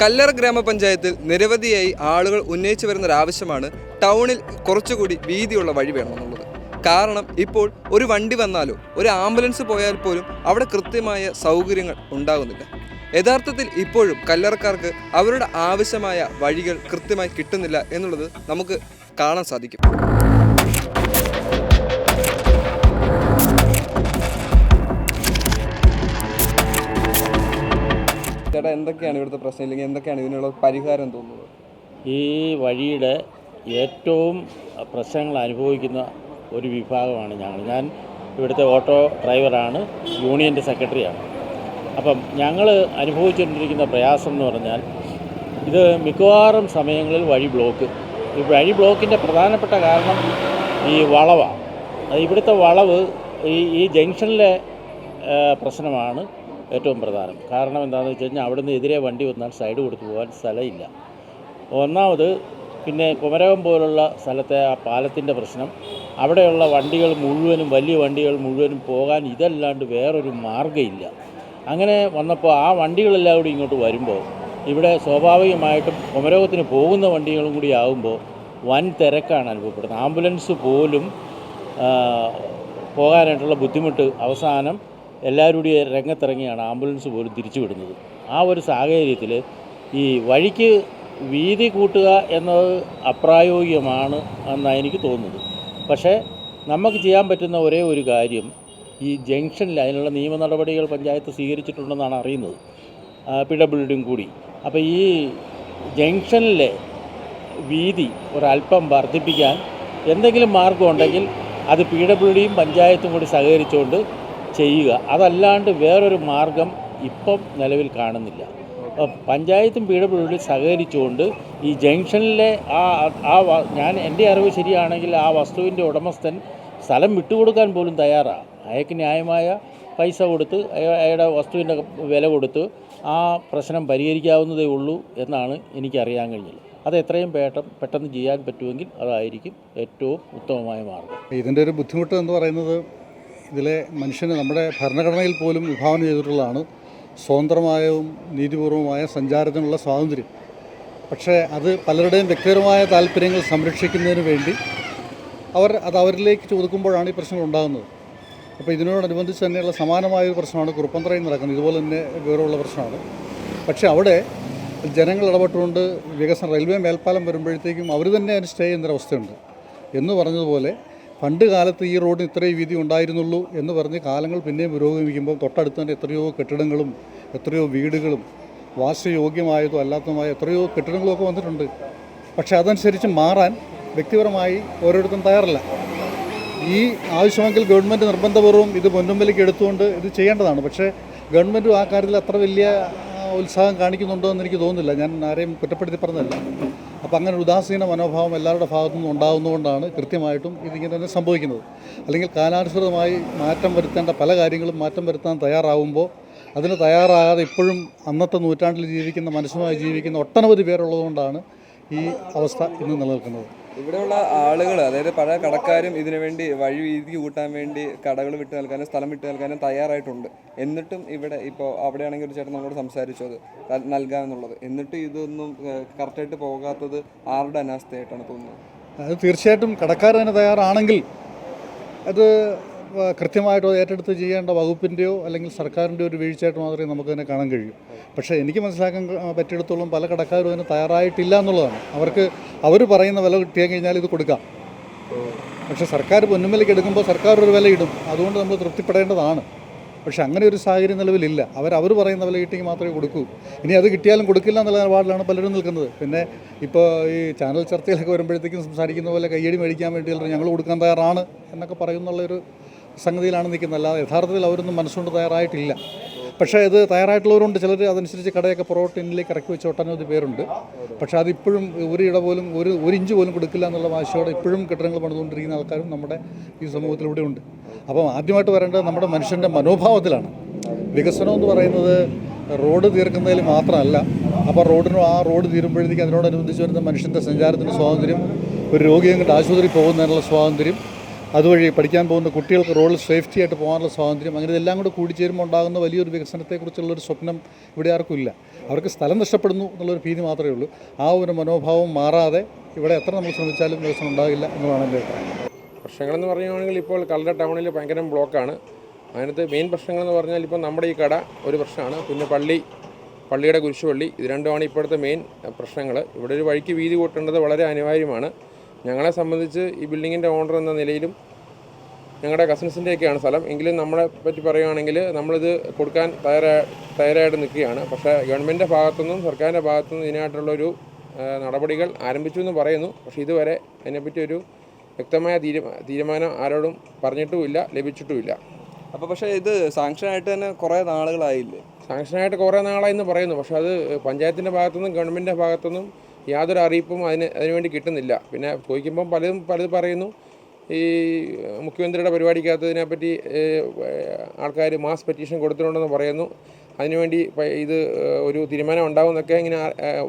കല്ലറ ഗ്രാമപഞ്ചായത്തിൽ നിരവധിയായി ആളുകൾ ഉന്നയിച്ചു വരുന്ന ഒരു ടൗണിൽ കുറച്ചുകൂടി വീതിയുള്ള വഴി വേണമെന്നുള്ളത്. കാരണം ഇപ്പോൾ ഒരു വണ്ടി വന്നാലോ ഒരു ആംബുലൻസ് പോയാൽ പോലും അവിടെ കൃത്യമായ സൗകര്യങ്ങൾ ഉണ്ടാകുന്നില്ല. യഥാർത്ഥത്തിൽ ഇപ്പോഴും കല്ലറക്കാർക്ക് അവരുടെ ആവശ്യമായ വഴികൾ കൃത്യമായി കിട്ടുന്നില്ല എന്നുള്ളത് നമുക്ക് കാണാൻ സാധിക്കും. ചേട്ടാ എന്തൊക്കെയാണ് ഇവിടുത്തെ പ്രശ്നം? ഇല്ലെങ്കിൽ എന്തൊക്കെയാണ് ഇതിനുള്ള പരിഹാരം തോന്നുന്നത്? ഈ വഴിയുടെ ഏറ്റവും പ്രശ്നങ്ങൾ അനുഭവിക്കുന്ന ഒരു വിഭാഗമാണ് ഞങ്ങൾ. ഞാൻ ഇവിടുത്തെ ഓട്ടോ ഡ്രൈവറാണ് യൂണിയന്റെ സെക്രട്ടറിയാണ്. അപ്പം ഞങ്ങൾ അനുഭവിച്ചുകൊണ്ടിരിക്കുന്ന പ്രയാസം എന്ന് പറഞ്ഞാൽ ഇത് മിക്കവാറും സമയങ്ങളിൽ വഴി ബ്ലോക്ക്. ഈ വഴി ബ്ലോക്കിന്റെ പ്രധാനപ്പെട്ട കാരണം ഈ വളവാണ് ഇവിടുത്തെ വളവ് ഈ ഈ ജംഗ്ഷനിലെ പ്രശ്നമാണ്. ഏറ്റവും പ്രധാനം. കാരണം എന്താണെന്ന് വെച്ച് കഴിഞ്ഞാൽ അവിടുന്ന് എതിരെ വണ്ടി വന്നാൽ സൈഡ് കൊടുത്ത് പോകാൻ സ്ഥലമില്ല. ഒന്നാമത് പിന്നെ കുമരകം പോലുള്ള സ്ഥലത്തെ ആ പാലത്തിന്റെ പ്രശ്നം അവിടെയുള്ള വണ്ടികൾ മുഴുവനും വലിയ വണ്ടികൾ മുഴുവനും പോകാൻ ഇതല്ലാണ്ട് വേറൊരു മാർഗമില്ല. അങ്ങനെ വന്നപ്പോൾ ആ വണ്ടികളെല്ലാം കൂടി ഇങ്ങോട്ട് വരുമ്പോൾ ഇവിടെ സ്വാഭാവികമായിട്ടും കുമരകത്തിന് പോകുന്ന വണ്ടികളും കൂടി ആകുമ്പോൾ വൻ തിരക്കാണ് അനുഭവപ്പെടുന്നത്. ആംബുലൻസ് പോലും പോകാനായിട്ടുള്ള ബുദ്ധിമുട്ട് അവസാനം എല്ലാവരും കൂടി രംഗത്തിറങ്ങിയാണ് ആംബുലൻസ് പോലും തിരിച്ചു വിടുന്നത് ആ ഒരു സാഹചര്യത്തിൽ ഈ വഴിക്ക് വീതി കൂട്ടുക എന്നത് അപ്രായോഗികമാണ് എന്നാണ് എനിക്ക് തോന്നുന്നത്. പക്ഷേ നമുക്ക് ചെയ്യാൻ പറ്റുന്ന ഒരേ ഒരു കാര്യം ഈ ജംഗ്ഷനിൽ അതിനുള്ള നിയമ നടപടികൾ പഞ്ചായത്ത് സ്വീകരിച്ചിട്ടുണ്ടെന്നാണ് അറിയുന്നത്. പി ഡബ്ല്യു കൂടി. അപ്പോൾ ഈ ജംഗ്ഷനിലെ വീതി ഒരല്പം വർദ്ധിപ്പിക്കാൻ എന്തെങ്കിലും മാർഗമുണ്ടെങ്കിൽ അത് പി ഡബ്ല്യു ഡിയും പഞ്ചായത്തും കൂടി സഹകരിച്ചുകൊണ്ട് ചെയ്യുക. അതല്ലാണ്ട് വേറൊരു മാർഗം ഇപ്പം നിലവിൽ കാണുന്നില്ല. അപ്പോൾ പഞ്ചായത്തും പി ഡബ്ല്യു സഹകരിച്ചുകൊണ്ട് ഈ ജംഗ്ഷനിലെ ആ ആ ഞാൻ എന്റെ അറിവ് ശരിയാണെങ്കിൽ ആ വസ്തുവിന്റെ ഉടമസ്ഥൻ സ്ഥലം വിട്ടുകൊടുക്കാൻ പോലും തയ്യാറാണ് അയാൾക്ക് ന്യായമായ പൈസ കൊടുത്ത് അയ- അയാളുടെ വസ്തുവിന്റെ വില കൊടുത്ത് ആ പ്രശ്നം പരിഹരിക്കാവുന്നതേ ഉള്ളൂ എന്നാണ് എനിക്കറിയാൻ കഴിഞ്ഞത്. അത് എത്രയും പേട്ട പെട്ടെന്ന് ചെയ്യാൻ പറ്റുമെങ്കിൽ അതായിരിക്കും ഏറ്റവും ഉത്തമമായ മാർഗം. ഇതിന്റെ ഒരു ബുദ്ധിമുട്ട് എന്ന് പറയുന്നത് ഇതിലെ മനുഷ്യന് നമ്മുടെ ഭരണഘടനയിൽ പോലും വിഭാവനം ചെയ്തിട്ടുള്ളതാണ് സ്വതന്ത്രമായതും നീതിപൂർവമായ സഞ്ചാരത്തിനുള്ള സ്വാതന്ത്ര്യം. പക്ഷേ അത് പലരുടെയും വ്യക്തിപരമായ താല്പര്യങ്ങൾ സംരക്ഷിക്കുന്നതിന് വേണ്ടി അവർ അത് അവരിലേക്ക് ചോദിക്കുമ്പോഴാണ് ഈ പ്രശ്നങ്ങൾ ഉണ്ടാകുന്നത്. അപ്പോൾ ഇതിനോടനുബന്ധിച്ച് തന്നെയുള്ള സമാനമായ ഒരു പ്രശ്നമാണ് കുറുപ്പന്തറയിൽ നടക്കുന്നത്. ഇതുപോലെ തന്നെ ഗൗരവമുള്ള പ്രശ്നമാണ്. പക്ഷേ അവിടെ ജനങ്ങൾ ഇടപെട്ടുകൊണ്ട് വികസനം റെയിൽവേ മേൽപ്പാലം വരുമ്പോഴത്തേക്കും അവർ തന്നെ അതിന് സ്റ്റേ ചെയ്യുന്നൊരവസ്ഥയുണ്ട്. എന്ന് പറഞ്ഞതുപോലെ പണ്ട് കാലത്ത് ഈ റോഡിന് ഇത്രയും വീതി ഉണ്ടായിരുന്നുള്ളൂ എന്ന് പറഞ്ഞ് കാലങ്ങൾ പിന്നെയും പുരോഗമിക്കുമ്പോൾ തൊട്ടടുത്ത് തന്നെ എത്രയോ കെട്ടിടങ്ങളും എത്രയോ വീടുകളും വാസയോഗ്യമായതോ അല്ലാത്തതുമായ എത്രയോ കെട്ടിടങ്ങളൊക്കെ വന്നിട്ടുണ്ട്. പക്ഷേ അതനുസരിച്ച് മാറാൻ വ്യക്തിപരമായി ഓരോരുത്തരും തയ്യാറല്ല. ഈ ആവശ്യമെങ്കിൽ ഗവൺമെന്റ് നിർബന്ധപൂർവം ഇത് മുൻപിലേക്ക് എടുത്തുകൊണ്ട് ഇത് ചെയ്യേണ്ടതാണ്. പക്ഷേ ഗവൺമെന്റും ആ കാര്യത്തിൽ അത്ര വലിയ ഉത്സാഹം കാണിക്കുന്നുണ്ടോ എന്ന് എനിക്ക് തോന്നുന്നില്ല. ഞാൻ ആരെയും കുറ്റപ്പെടുത്തി പറഞ്ഞതല്ല. അപ്പോൾ അങ്ങനെ ഉദാസീന മനോഭാവം എല്ലാവരുടെ ഭാഗത്തു നിന്നും ഉണ്ടാകുന്നതുകൊണ്ടാണ് കൃത്യമായിട്ടും ഇതിങ്ങനെ തന്നെ സംഭവിക്കുന്നത്. അല്ലെങ്കിൽ കാലാനുസൃതമായി മാറ്റം വരുത്തേണ്ട പല കാര്യങ്ങളും മാറ്റം വരുത്താൻ തയ്യാറാവുമ്പോൾ അതിന് തയ്യാറാകാതെ ഇപ്പോഴും അന്നത്തെ നൂറ്റാണ്ടിൽ ജീവിക്കുന്ന മനുഷ്യമായി ജീവിക്കുന്ന ഒട്ടനവധി പേരുള്ളതുകൊണ്ടാണ് ഈ അവസ്ഥ ഇന്ന് നിലനിൽക്കുന്നത്. ഇവിടെയുള്ള ആളുകൾ അതായത് പല കടക്കാരും ഇതിനുവേണ്ടി വഴി വീതി കൂട്ടാൻ വേണ്ടി കടകൾ വിട്ടു നൽകാനും സ്ഥലം വിട്ടു നൽകാനും തയ്യാറായിട്ടുണ്ട്. എന്നിട്ടും ഇവിടെ ഇപ്പോൾ അവിടെയാണെങ്കിൽ ഒരു ചേട്ടൻ നമ്മളോട് സംസാരിച്ചു അത് നൽകാമെന്നുള്ളത്. എന്നിട്ടും ഇതൊന്നും കറക്റ്റായിട്ട് പോകാത്തത് ആരുടെ അനാസ്ഥയായിട്ടാണ് തോന്നുന്നത്? അത് തീർച്ചയായിട്ടും കടക്കാർ തന്നെ തയ്യാറാണെങ്കിൽ അത് കൃത്യമായിട്ട് ഏറ്റെടുത്ത് ചെയ്യേണ്ട വകുപ്പിന്റെയോ അല്ലെങ്കിൽ സർക്കാരിന്റെയോ ഒരു വീഴ്ചയായിട്ട് മാത്രമേ നമുക്ക് തന്നെ കാണാൻ കഴിയൂ. പക്ഷേ എനിക്ക് മനസ്സിലാക്കാൻ പറ്റിയിടത്തോളം പല കടക്കാരും അതിന് തയ്യാറായിട്ടില്ല എന്നുള്ളതാണ്. അവർക്ക് അവർ പറയുന്ന വില കിട്ടിയാൽ കഴിഞ്ഞാൽ ഇത് കൊടുക്കാം. പക്ഷേ സർക്കാർ പൊന്നുമലേക്ക് എടുക്കുമ്പോൾ സർക്കാർ ഒരു വില ഇടും. അതുകൊണ്ട് നമ്മൾ തൃപ്തിപ്പെടേണ്ടതാണ്. പക്ഷെ അങ്ങനെ ഒരു സാഹചര്യം നിലവിലില്ല. അവർ അവർ പറയുന്ന വില കിട്ടിയെങ്കിൽ മാത്രമേ കൊടുക്കൂ. ഇനി അത് കിട്ടിയാലും കൊടുക്കില്ല എന്നുള്ള നിലപാടിലാണ് പലരും നിൽക്കുന്നത്. പിന്നെ ഇപ്പോൾ ഈ ചാനൽ ചർച്ചയിലൊക്കെ വരുമ്പോഴത്തേക്കും സംസാരിക്കുന്ന പോലെ കയ്യടി മേടിക്കാൻ വേണ്ടി ഞങ്ങൾ കൊടുക്കാൻ തയ്യാറാണ് എന്നൊക്കെ പറയുന്നുള്ളൊരു സംഗതിയിലാണ് നിൽക്കുന്നത്. അല്ലാതെ യഥാർത്ഥത്തിൽ അവരൊന്നും മനസ്സുകൊണ്ട് തയ്യാറായിട്ടില്ല. പക്ഷേ ഇത് തയ്യാറായിട്ടുള്ളവരുണ്ട്. ചിലർ അതനുസരിച്ച് കടയൊക്കെ പുറകോട്ടിനിലേക്ക് ഇറക്കി വെച്ച ഒട്ടനവധി പേരുണ്ട്. പക്ഷേ അതിപ്പോഴും ഒരു ഇട പോലും ഒരു ഒരു ഇഞ്ച് പോലും കൊടുക്കില്ല എന്നുള്ള വാശിയോടെ ഇപ്പോഴും കെട്ടിടങ്ങൾ പണിതുകൊണ്ടിരിക്കുന്ന ആൾക്കാരും നമ്മുടെ ഈ സമൂഹത്തിലൂടെ ഉണ്ട്. അപ്പം ആദ്യമായിട്ട് വരേണ്ടത് നമ്മുടെ മനുഷ്യന്റെ മനോഭാവത്തിലാണ്. വികസനം എന്ന് പറയുന്നത് റോഡ് തീർക്കുന്നതിൽ മാത്രമല്ല അപ്പോൾ റോഡിനും ആ റോഡ് തീരുമ്പോഴത്തേക്ക് അതിനോടനുബന്ധിച്ച് വരുന്ന മനുഷ്യന്റെ സഞ്ചാരത്തിന്റെ സ്വാതന്ത്ര്യം ഒരു രോഗിയെ ആശുപത്രി പോകുന്നതിനുള്ള സ്വാതന്ത്ര്യം അതുവഴി പഠിക്കാൻ പോകുന്ന കുട്ടികൾക്ക് റോഡിൽ സേഫ്റ്റി ആയിട്ട് പോകാനുള്ള സ്വാതന്ത്ര്യം അങ്ങനെ ഇതെല്ലാം കൂടെ കൂടിച്ചേരുമ്പോൾ ഉണ്ടാകുന്ന വലിയൊരു വികസനത്തെക്കുറിച്ചുള്ളൊരു സ്വപ്നം ഇവിടെ ആർക്കും ഇല്ല. അവർക്ക് സ്ഥലം നഷ്ടപ്പെടുന്നു എന്നുള്ളൊരു ഭീതി മാത്രമേ ഉള്ളൂ. ആ ഒരു മനോഭാവം മാറാതെ ഇവിടെ എത്ര നമ്മൾ ശ്രമിച്ചാലും വികസനം ഉണ്ടാകില്ല എന്നുള്ളതാണ് എന്റെ അഭിപ്രായം. പ്രശ്നങ്ങളെന്ന് പറയുകയാണെങ്കിൽ ഇപ്പോൾ കല്ലട ടൗണിൽ ഭയങ്കര ബ്ലോക്കാണ്. അതിനകത്ത് മെയിൻ പ്രശ്നങ്ങളെന്ന് പറഞ്ഞാൽ ഇപ്പോൾ നമ്മുടെ ഈ കട ഒരു പ്രശ്നമാണ്. പിന്നെ പള്ളി പള്ളിയുടെ കുരിശുപള്ളി ഇത് രണ്ടുമാണ് ഇപ്പോഴത്തെ മെയിൻ പ്രശ്നങ്ങൾ. ഇവിടെ ഒരു വഴിക്ക് വീതി കൂട്ടേണ്ടത് വളരെ അനിവാര്യമാണ്. ഞങ്ങളെ സംബന്ധിച്ച് ഈ ബിൽഡിങ്ങിന്റെ ഓണർ എന്ന നിലയിലും ഞങ്ങളുടെ കസിൻസിന്റെയൊക്കെയാണ് സ്ഥലം. എങ്കിലും നമ്മളെ പറ്റി പറയുകയാണെങ്കിൽ നമ്മളിത് കൊടുക്കാൻ തയ്യാറാ തയ്യാറായിട്ട് നിൽക്കുകയാണ്. പക്ഷേ ഗവൺമെന്റിന്റെ ഭാഗത്തുനിന്നും സർക്കാരിന്റെ ഭാഗത്തുനിന്നും ഇതിനായിട്ടുള്ളൊരു നടപടികൾ ആരംഭിച്ചു എന്ന് പറയുന്നു. പക്ഷേ ഇതുവരെ അതിനെപ്പറ്റി ഒരു വ്യക്തമായ തീരുമാ തീരുമാനം ആരോടും പറഞ്ഞിട്ടുമില്ല ലഭിച്ചിട്ടുമില്ല. അപ്പോൾ പക്ഷേ ഇത് സാങ്ഷനായിട്ട് തന്നെ കുറേ നാളുകളായില്ലേ? സാങ്ഷനായിട്ട് കുറേ നാളായി എന്ന് പറയുന്നു. പക്ഷേ അത് പഞ്ചായത്തിന്റെ ഭാഗത്തുനിന്നും ഗവൺമെന്റിന്റെ ഭാഗത്തുനിന്നും യാതൊരു അറിയിപ്പും അതിന് അതിനുവേണ്ടി കിട്ടുന്നില്ല. പിന്നെ ചോദിക്കുമ്പം പലതും പലത് പറയുന്നു. ഈ മുഖ്യമന്ത്രിയുടെ പരിപാടിക്കകത്തതിനെ പറ്റി ആൾക്കാർ മാസ് പെറ്റീഷൻ കൊടുത്തിട്ടുണ്ടെന്ന് പറയുന്നു. അതിനുവേണ്ടി ഇത് ഒരു തീരുമാനം ഉണ്ടാകുമെന്നൊക്കെ ഇങ്ങനെ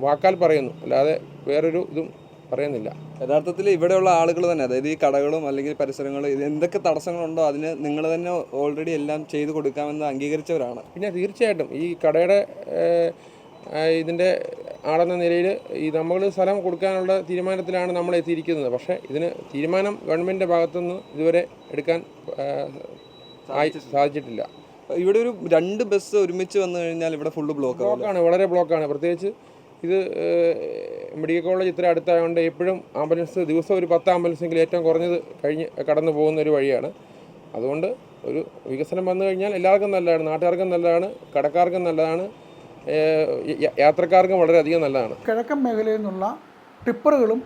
വാക്കാൽ പറയുന്നു. അല്ലാതെ വേറൊരു ഇതും പറയുന്നില്ല. യഥാർത്ഥത്തിൽ ഇവിടെയുള്ള ആളുകൾ തന്നെ അതായത് ഈ കടകളും അല്ലെങ്കിൽ പരിസരങ്ങളും ഇത് എന്തൊക്കെ തടസ്സങ്ങളുണ്ടോ അതിന് നിങ്ങൾ തന്നെ ഓൾറെഡി എല്ലാം ചെയ്തു കൊടുക്കാമെന്ന് അംഗീകരിച്ചവരാണ്. പിന്നെ തീർച്ചയായിട്ടും ഈ കടയുടെ ഇതിന്റെ ആളെന്ന നിലയിൽ ഈ നമ്മൾ സ്ഥലം കൊടുക്കാനുള്ള തീരുമാനത്തിലാണ് നമ്മൾ എത്തിയിരിക്കുന്നത്. പക്ഷേ ഇതിന് തീരുമാനം ഗവൺമെന്റിന്റെ ഭാഗത്തുനിന്ന് ഇതുവരെ എടുക്കാൻ സാധിച്ചിട്ടില്ല. ഇവിടെ ഒരു രണ്ട് ബസ് ഒരുമിച്ച് വന്നു കഴിഞ്ഞാൽ ഇവിടെ ഫുള്ള് ബ്ലോക്ക് ബ്ലോക്കാണ് വളരെ ബ്ലോക്കാണ്. പ്രത്യേകിച്ച് ഇത് മെഡിക്കൽ കോളേജ് ഇത്ര അടുത്തായതുകൊണ്ട് എപ്പോഴും ആംബുലൻസ് ദിവസം ഒരു പത്ത് ആംബുലൻസെങ്കിലും ഏറ്റവും കുറഞ്ഞത് കഴിഞ്ഞ് കടന്നു പോകുന്ന ഒരു വഴിയാണ്. അതുകൊണ്ട് ഒരു വികസനം വന്നു കഴിഞ്ഞാൽ എല്ലാവർക്കും നല്ലതാണ് നാട്ടുകാർക്കും നല്ലതാണ് കടക്കാർക്കും നല്ലതാണ്. യാത്രക്കാർക്കും വളരെയധികം നല്ലതാണ്. കിഴക്കൻ മേഖലയിൽ നിന്നുള്ള ടിപ്പറുകളും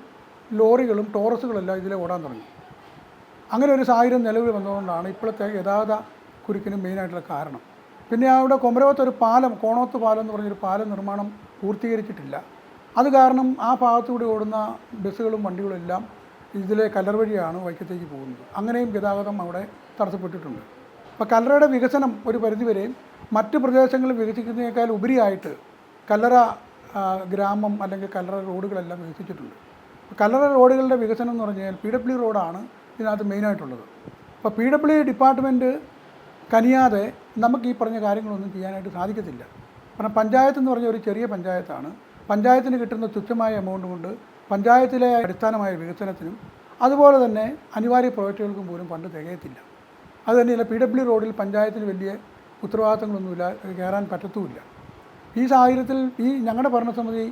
ലോറികളും ടോറസുകളെല്ലാം ഇതിലെ ഓടാൻ തുടങ്ങി. അങ്ങനെ ഒരു സാഹചര്യം നിലവിൽ വന്നതുകൊണ്ടാണ് ഇപ്പോഴത്തെ ഗതാഗത കുരുക്കിന് മെയിനായിട്ടുള്ള കാരണം. പിന്നെ അവിടെ കൊമരവത്ത് ഒരു പാലം കോണോത്ത് പാലം എന്ന് പറഞ്ഞൊരു പാലം നിർമ്മാണം പൂർത്തീകരിച്ചിട്ടില്ല. അത് കാരണം ആ ഭാഗത്തുകൂടി ഓടുന്ന ബസ്സുകളും വണ്ടികളും എല്ലാം ഇതിലെ കല്ലർ വഴിയാണ് വൈക്കത്തേക്ക് പോകുന്നത്. അങ്ങനെയും ഗതാഗതം അവിടെ തടസ്സപ്പെട്ടിട്ടുണ്ട്. അപ്പോൾ കല്ലറയുടെ വികസനം ഒരു പരിധിവരെയും മറ്റ് പ്രദേശങ്ങളിൽ വികസിക്കുന്നതിനേക്കാൾ ഉപരിയായിട്ട് കല്ലറ ഗ്രാമം അല്ലെങ്കിൽ കല്ലറ റോഡുകളെല്ലാം വികസിച്ചിട്ടുണ്ട്. കല്ലറ റോഡുകളുടെ വികസനം എന്ന് പറഞ്ഞു കഴിഞ്ഞാൽ പി ഡബ്ല്യു റോഡാണ് ഇതിനകത്ത് മെയിനായിട്ടുള്ളത്. അപ്പോൾ പി ഡബ്ല്യു ഡിപ്പാർട്ട്മെന്റ് കനിയാതെ നമുക്ക് ഈ പറഞ്ഞ കാര്യങ്ങളൊന്നും ചെയ്യാനായിട്ട് സാധിക്കത്തില്ല. കാരണം പഞ്ചായത്ത് എന്ന് പറഞ്ഞ ഒരു ചെറിയ പഞ്ചായത്താണ്. പഞ്ചായത്തിന് കിട്ടുന്ന തുച്ഛമായ എമൗണ്ട് കൊണ്ട് പഞ്ചായത്തിലെ അടിസ്ഥാനമായ വികസനത്തിനും അതുപോലെ തന്നെ അനിവാര്യ പ്രോജക്റ്റുകൾക്കും പോലും ഫണ്ട് തികയത്തില്ല. അത് തന്നെയല്ല പി ഡബ്ല്യു റോഡിൽ പഞ്ചായത്തിന് വലിയ ഉത്തരവാദിത്തങ്ങളൊന്നുമില്ല കയറാൻ പറ്റത്തുമില്ല. ഈ സാഹചര്യത്തിൽ ഈ ഞങ്ങളുടെ ഭരണസമിതി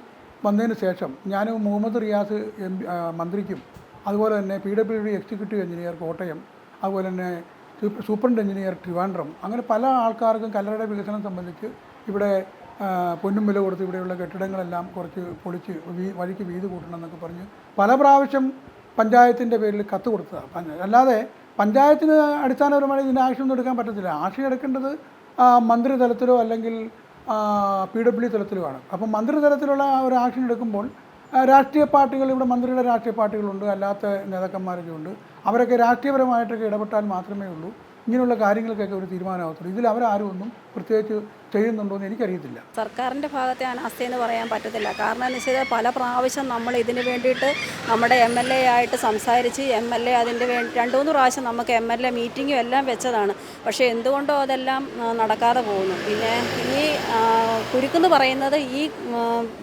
വന്നതിന് ശേഷം ഞാൻ മുഹമ്മദ് റിയാസ് എം മന്ത്രിക്കും അതുപോലെ തന്നെ P W D executive engineer Kottayam അതുപോലെ തന്നെ സൂപ്രണ്ട് എഞ്ചിനീയർ ട്രിവാൻഡ്രം അങ്ങനെ പല ആൾക്കാർക്കും കല്ലറയുടെ വികസനം സംബന്ധിച്ച് ഇവിടെ പൊന്നും വില കൊടുത്ത് ഇവിടെയുള്ള കെട്ടിടങ്ങളെല്ലാം കുറച്ച് പൊളിച്ച് വഴിക്ക് വീതി കൂട്ടണം എന്നൊക്കെ പറഞ്ഞ് പല പ്രാവശ്യം പഞ്ചായത്തിന്റെ പേരിൽ കത്ത് കൊടുത്തതാണ്. അല്ലാതെ പഞ്ചായത്തിന് അടിസ്ഥാനപരമായി ഇതിന്റെ ആക്ഷൻ ഒന്നും എടുക്കാൻ പറ്റത്തില്ല. ആക്ഷൻ എടുക്കേണ്ടത് മന്ത്രിതലത്തിലോ അല്ലെങ്കിൽ പി ഡബ്ല്യു തലത്തിലുമാണ് അപ്പം മന്ത്രിതലത്തിലുള്ള ഒരു ആക്ഷൻ എടുക്കുമ്പോൾ രാഷ്ട്രീയ പാർട്ടികൾ ഇവിടെ മന്ത്രിയുടെ രാഷ്ട്രീയ പാർട്ടികളുണ്ട് അല്ലാത്ത നേതാക്കന്മാരൊക്കെ ഉണ്ട്. അവരൊക്കെ രാഷ്ട്രീയപരമായിട്ടൊക്കെ ഇടപെട്ടാൽ മാത്രമേ ഉള്ളൂ. ഇങ്ങനെയുള്ള കാര്യങ്ങൾക്കൊക്കെ ഒരു തീരുമാനമാകത്തുള്ളൂ. ഇതിൽ അവരാരും ഒന്നും പ്രത്യേകിച്ച് ചെയ്യുന്നുണ്ടോ എന്ന് എനിക്കറിയത്തില്ല. സർക്കാരിന്റെ ഭാഗത്തെ അനാസ്ഥ എന്ന് പറയാൻ പറ്റത്തില്ല. കാരണം എന്ന് വെച്ചാൽ പല പ്രാവശ്യം നമ്മൾ ഇതിന് വേണ്ടിയിട്ട് നമ്മുടെ എം എൽ എ ആയിട്ട് സംസാരിച്ച് എം എൽ എ അതിന്റെ വേണ്ടി രണ്ട് മൂന്ന് പ്രാവശ്യം നമുക്ക് എം എൽ എ മീറ്റിങ്ങും എല്ലാം വെച്ചതാണ്. പക്ഷേ എന്തുകൊണ്ടോ അതെല്ലാം നടക്കാതെ പോകുന്നു. പിന്നെ ഈ കുരുക്കെന്ന് പറയുന്നത് ഈ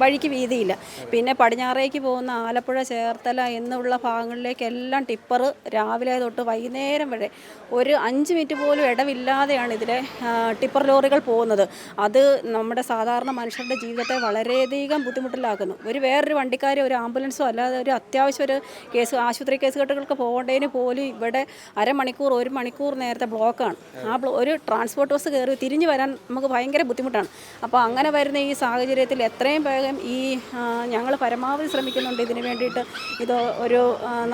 വഴിക്ക് വീതിയില്ല. പിന്നെ പടിഞ്ഞാറേക്ക് പോകുന്ന ആലപ്പുഴ ചേർത്തല എന്നുള്ള ഭാഗങ്ങളിലേക്കെല്ലാം ടിപ്പർ രാവിലെ തൊട്ട് വൈകുന്നേരം വരെ ഒരു അഞ്ച് മിനിറ്റ് പോലും ഇടവില്ലാതെയാണ് ഇതിലെ ടിപ്പർ ലോറികൾ പോകുന്നത്. അത് നമ്മുടെ സാധാരണ മനുഷ്യരുടെ ജീവിതത്തെ വളരെയധികം ബുദ്ധിമുട്ടിലാക്കുന്നു. ഒരു വേറൊരു വണ്ടിക്കാരെ ഒരു ആംബുലൻസോ അല്ലാതെ ഒരു അത്യാവശ്യം ഒരു കേസ് ആശുപത്രി കേസ് കെട്ടുകൾക്ക് പോകേണ്ടതിന് പോലും ഇവിടെ അരമണിക്കൂർ ഒരു മണിക്കൂർ നേരത്തെ ബ്ലോക്കാണ്. ആ ഒരു ട്രാൻസ്പോർട്ട് ബസ് കയറി തിരിഞ്ഞു വരാൻ നമുക്ക് ഭയങ്കര ബുദ്ധിമുട്ടാണ്. അപ്പോൾ അങ്ങനെ വരുന്ന ഈ സാഹചര്യത്തിൽ എത്രയും വേഗം ഈ ഞങ്ങൾ പരമാവധി ശ്രമിക്കുന്നുണ്ട്. ഇതിനു വേണ്ടിയിട്ട് ഇത് ഒരു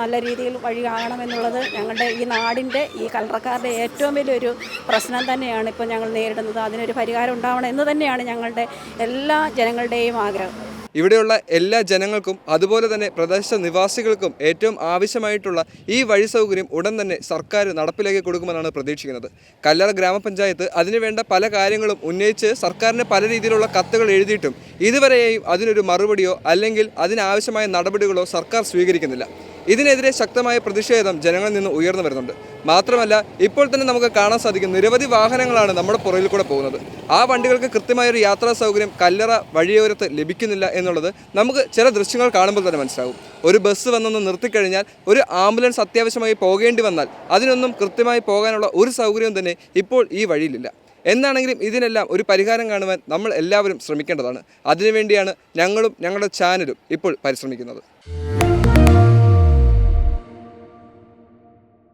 നല്ല രീതിയിൽ വഴിയാകണമെന്നുള്ളത് ഞങ്ങളുടെ ഈ നാടിന്റെ ഈ കലറക്കാരുടെ ഏറ്റവും വലിയൊരു പ്രശ്നം തന്നെയാണ് ഇപ്പോൾ ഞങ്ങൾ നേരിടുന്നത്. അതിനൊരു പരിഹാരം ഉണ്ടാവണം എന്ന് തന്നെയാണ് ഞങ്ങളുടെ എല്ലാ ജനങ്ങളുടെയും ആഗ്രഹം. ഇവിടെയുള്ള എല്ലാ ജനങ്ങൾക്കും അതുപോലെ തന്നെ പ്രദേശ നിവാസികൾക്കും ഏറ്റവും ആവശ്യമായിട്ടുള്ള ഈ വഴി സൗകര്യം ഉടൻ തന്നെ സർക്കാർ നടപ്പിലാക്കി കൊടുക്കുമെന്നാണ് പ്രതീക്ഷിക്കുന്നത്. കല്ലറ ഗ്രാമപഞ്ചായത്ത് അതിനുവേണ്ട പല കാര്യങ്ങളും ഉന്നയിച്ച് സർക്കാരിന് പല രീതിയിലുള്ള കത്തുകൾ എഴുതിയിട്ടും ഇതുവരെയും അതിനൊരു മറുപടിയോ അല്ലെങ്കിൽ അതിനാവശ്യമായ നടപടികളോ സർക്കാർ സ്വീകരിക്കുന്നില്ല. ഇതിനെതിരെ ശക്തമായ പ്രതിഷേധം ജനങ്ങളിൽ നിന്ന് ഉയർന്നു വരുന്നുണ്ട്. മാത്രമല്ല ഇപ്പോൾ തന്നെ നമുക്ക് കാണാൻ സാധിക്കും നിരവധി വാഹനങ്ങളാണ് നമ്മുടെ പുറകിൽ കൂടെ പോകുന്നത്. ആ വണ്ടികൾക്ക് കൃത്യമായ ഒരു യാത്രാ സൗകര്യം കല്ലറ വഴിയോരത്ത് ലഭിക്കുന്നില്ല എന്നുള്ളത് നമുക്ക് ചില ദൃശ്യങ്ങൾ കാണുമ്പോൾ തന്നെ മനസ്സിലാവും. ഒരു ബസ് വന്നൊന്ന് നിർത്തിക്കഴിഞ്ഞാൽ ഒരു ആംബുലൻസ് അത്യാവശ്യമായി പോകേണ്ടി വന്നാൽ അതിനൊന്നും കൃത്യമായി പോകാനുള്ള ഒരു സൗകര്യവും തന്നെ ഇപ്പോൾ ഈ വഴിയിലില്ല. എന്നാണെങ്കിലും ഇതിനെല്ലാം ഒരു പരിഹാരം കാണുവാൻ നമ്മൾ എല്ലാവരും ശ്രമിക്കേണ്ടതാണ്. അതിനുവേണ്ടിയാണ് ഞങ്ങളും ഞങ്ങളുടെ ചാനലും ഇപ്പോൾ പരിശ്രമിക്കുന്നത്.